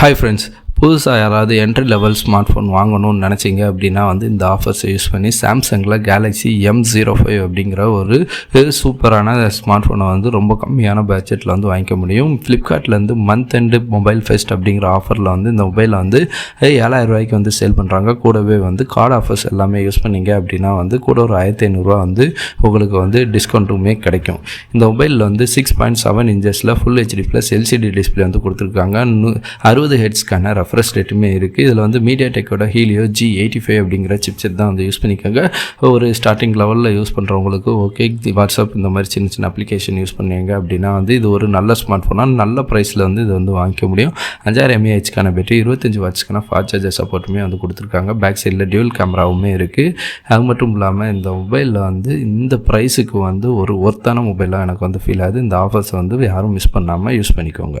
Hi friends, புதுசாக யாராவது entry level smart phone வாங்கணும்னு நினச்சிங்க அப்படின்னா வந்து இந்த ஆஃபர்ஸை யூஸ் பண்ணி சாம்சங்கில் கேலக்ஸி எம் ஜீரோ ஃபைவ் அப்படிங்கிற ஒரு சூப்பரான ஸ்மார்ட் ஃபோனை வந்து ரொம்ப கம்மியான பட்ஜெட்டில் வந்து வாங்கிக்க முடியும். ஃப்ளிப்கார்ட்லேருந்து மந்த் எண்டு மொபைல் ஃபெஸ்ட் அப்படிங்கிற ஆஃபரில் வந்து இந்த மொபைலை வந்து ஏழாயிரம் ரூபாய்க்கு வந்து சேல் பண்ணுறாங்க கூடவே வந்து கார்டு ஆஃபர்ஸ் எல்லாமே யூஸ் பண்ணீங்க அப்படின்னா வந்து கூட ஒரு ஆயிரத்தி ஐநூறுரூவா வந்து உங்களுக்கு வந்து டிஸ்கவுண்ட்டுமே கிடைக்கும். இந்த மொபைலில் வந்து six point seven இன்ச்சஸில் full HD plus LCD display வந்து கொடுத்துருக்காங்க. அறுபது ஹெட்ஸ்க்கான ரெஃப்ரெஷ் ரேட்டுமே இருக்குது இதில் வந்து மீடியா டெக்கோட ஹீலியோ ஜி எயிட்டி ஃபைவ் அப்படிங்கிற சிப்செட் தான் வந்து யூஸ் பண்ணிக்கோங்க ஒரு ஸ்டார்டிங் லெவலில் யூஸ் பண்ணுறவங்களுக்கு ஓகே வாட்ஸ்அப் இந்த மாதிரி சின்ன சின்ன அப்ளிகேஷன் யூஸ் பண்ணுவீங்க அப்படின்னா வந்து இது ஒரு நல்ல ஸ்மார்ட் ஃபோனாக நல்ல ப்ரைஸில் வந்து இது வந்து வாங்கிக்க முடியும். அஞ்சாயிரம் எம்ஏஹெச்க்கான பேட்டரி இருபத்தஞ்சி வாட்ஸ்க்கான ஃபாஸ்ட் சார்ஜர் சப்போர்ட்டுமே வந்து கொடுத்துருக்காங்க. பேக் சைடில் டியூல் கேமராவுமே இருக்குது அது மட்டும் இல்லாமல் இந்த மொபைலில் வந்து இந்த ப்ரைஸுக்கு வந்து ஒரு ஒர்த்தான மொபைலாக எனக்கு வந்து ஃபீல் ஆகுது. இந்த ஆஃபர்ஸ் வந்து யாரும் மிஸ் பண்ணாமல் யூஸ் பண்ணிக்கோங்க.